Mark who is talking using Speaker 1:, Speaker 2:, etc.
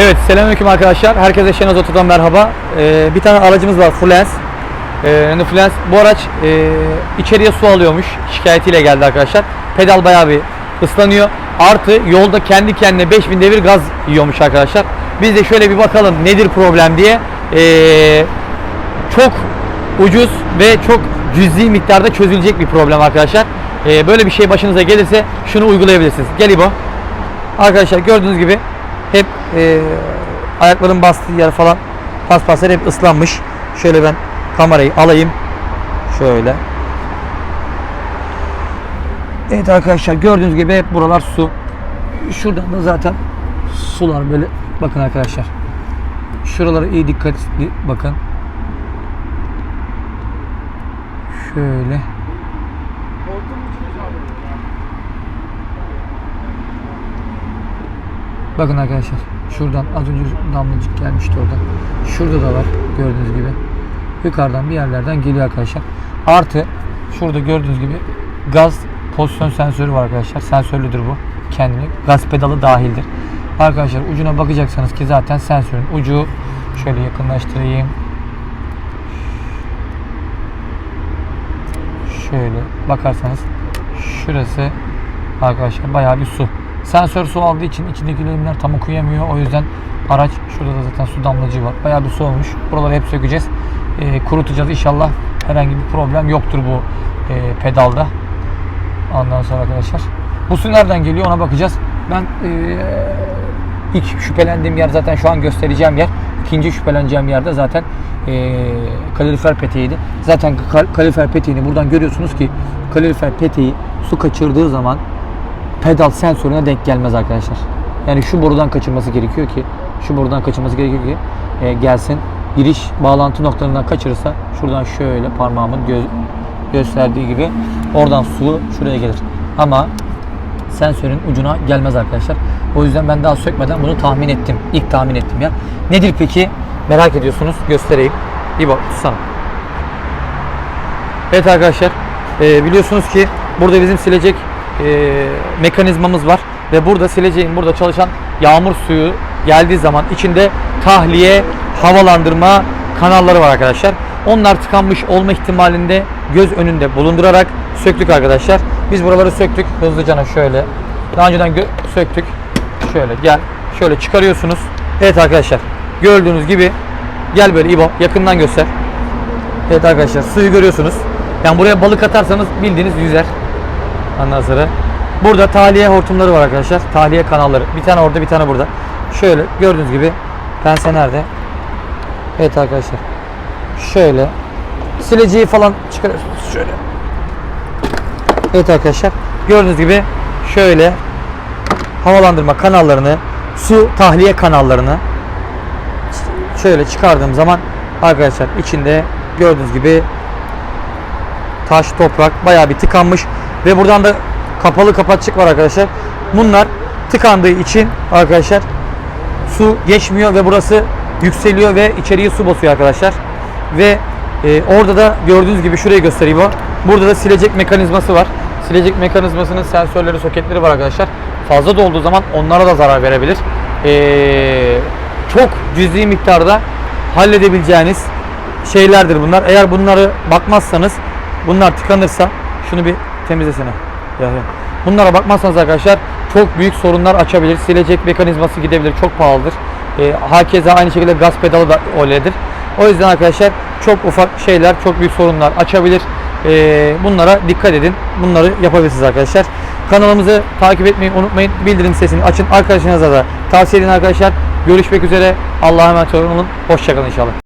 Speaker 1: Evet selamünaleyküm arkadaşlar. Herkese Şenaz Oto'dan merhaba. Ee, bir tane aracımız var Fluence. Ee, yani Fluence bu araç e, içeriye su alıyormuş. Şikayetiyle geldi arkadaşlar. Pedal bayağı bir ıslanıyor. Artı yolda kendi kendine 5000 devir gaz yiyormuş arkadaşlar. Biz de şöyle bir bakalım nedir problem diye. Ee, çok ucuz ve çok cüzi miktarda çözülecek bir problem arkadaşlar. Ee, böyle bir şey başınıza gelirse şunu uygulayabilirsiniz. Gel İbo. Arkadaşlar gördüğünüz gibi e, ayakların bastığı yer falan paspaslar hep ıslanmış. Şöyle ben kamerayı alayım. Şöyle. Evet arkadaşlar gördüğünüz gibi hep buralar su. Şuradan da zaten sular böyle bakın arkadaşlar. Şuralara iyi dikkatli bakın. Şöyle. Bakın arkadaşlar şuradan az önce damlacık gelmişti oradan. Şurada da var gördüğünüz gibi. Yukarıdan bir yerlerden geliyor arkadaşlar. Artı şurada gördüğünüz gibi gaz pozisyon sensörü var arkadaşlar. Sensörlüdür bu. Kendini gaz pedalı dahildir. Arkadaşlar ucuna bakacaksanız ki zaten sensörün ucu şöyle yakınlaştırayım. Şöyle bakarsanız şurası arkadaşlar bayağı bir su. Sensör su aldığı için içindeki lehimler tam okuyamıyor. O yüzden araç şurada da zaten su damlacığı var. Bayağı bir su olmuş. Buraları hep sökeceğiz. Ee, kurutacağız inşallah. Herhangi bir problem yoktur bu e, pedalda. Ondan sonra arkadaşlar. Bu su nereden geliyor ona bakacağız. Ben e, ilk şüphelendiğim yer zaten şu an göstereceğim yer. İkinci şüpheleneceğim yerde zaten e, kalorifer peteğiydi. Zaten kal- kalorifer peteğini buradan görüyorsunuz ki kalorifer peteği su kaçırdığı zaman pedal sensörüne denk gelmez arkadaşlar. Yani şu borudan kaçırması gerekiyor ki şu borudan kaçırması gerekiyor ki e, gelsin. Giriş bağlantı noktalarından kaçırırsa şuradan şöyle parmağımın göz, gösterdiği gibi oradan su şuraya gelir. Ama sensörün ucuna gelmez arkadaşlar. O yüzden ben daha sökmeden bunu tahmin ettim. İlk tahmin ettim ya. Nedir peki? Merak ediyorsunuz. Göstereyim. İyi bak tutsana. Evet arkadaşlar. e, biliyorsunuz ki burada bizim silecek e, mekanizmamız var. Ve burada sileceğin burada çalışan yağmur suyu geldiği zaman içinde tahliye, havalandırma kanalları var arkadaşlar. Onlar tıkanmış olma ihtimalinde göz önünde bulundurarak söktük arkadaşlar. Biz buraları söktük. Hızlıca şöyle. Daha önceden söktük. Şöyle gel. Şöyle çıkarıyorsunuz. Evet arkadaşlar. Gördüğünüz gibi gel böyle İbo yakından göster. Evet arkadaşlar suyu görüyorsunuz. Yani buraya balık atarsanız bildiğiniz yüzer. Ondan burada tahliye hortumları var arkadaşlar. Tahliye kanalları. Bir tane orada bir tane burada. Şöyle gördüğünüz gibi pense nerede? Evet arkadaşlar. Şöyle sileceği falan çıkarıyorsunuz. Şöyle. Evet arkadaşlar. Gördüğünüz gibi şöyle havalandırma kanallarını, su tahliye kanallarını şöyle çıkardığım zaman arkadaşlar içinde gördüğünüz gibi taş, toprak bayağı bir tıkanmış ve buradan da kapalı kapatçık var arkadaşlar. Bunlar tıkandığı için arkadaşlar su geçmiyor ve burası yükseliyor ve içeriye su basıyor arkadaşlar. Ve e, orada da gördüğünüz gibi şurayı göstereyim. Burada da silecek mekanizması var. Silecek mekanizmasının sensörleri, soketleri var arkadaşlar. Fazla dolduğu zaman onlara da zarar verebilir. E, çok cüzi miktarda halledebileceğiniz şeylerdir bunlar. Eğer bunları bakmazsanız bunlar tıkanırsa şunu bir temizlesene. Ya, ya. Bunlara bakmazsanız arkadaşlar çok büyük sorunlar açabilir. Silecek mekanizması gidebilir. Çok pahalıdır. E, hakeza aynı şekilde gaz pedalı da öyledir. O yüzden arkadaşlar çok ufak şeyler çok büyük sorunlar açabilir. E, bunlara dikkat edin. Bunları yapabilirsiniz arkadaşlar. Kanalımızı takip etmeyi unutmayın. Bildirim sesini açın. Arkadaşlarınıza da tavsiye edin arkadaşlar. Görüşmek üzere. Allah'a emanet olun. Hoşçakalın inşallah.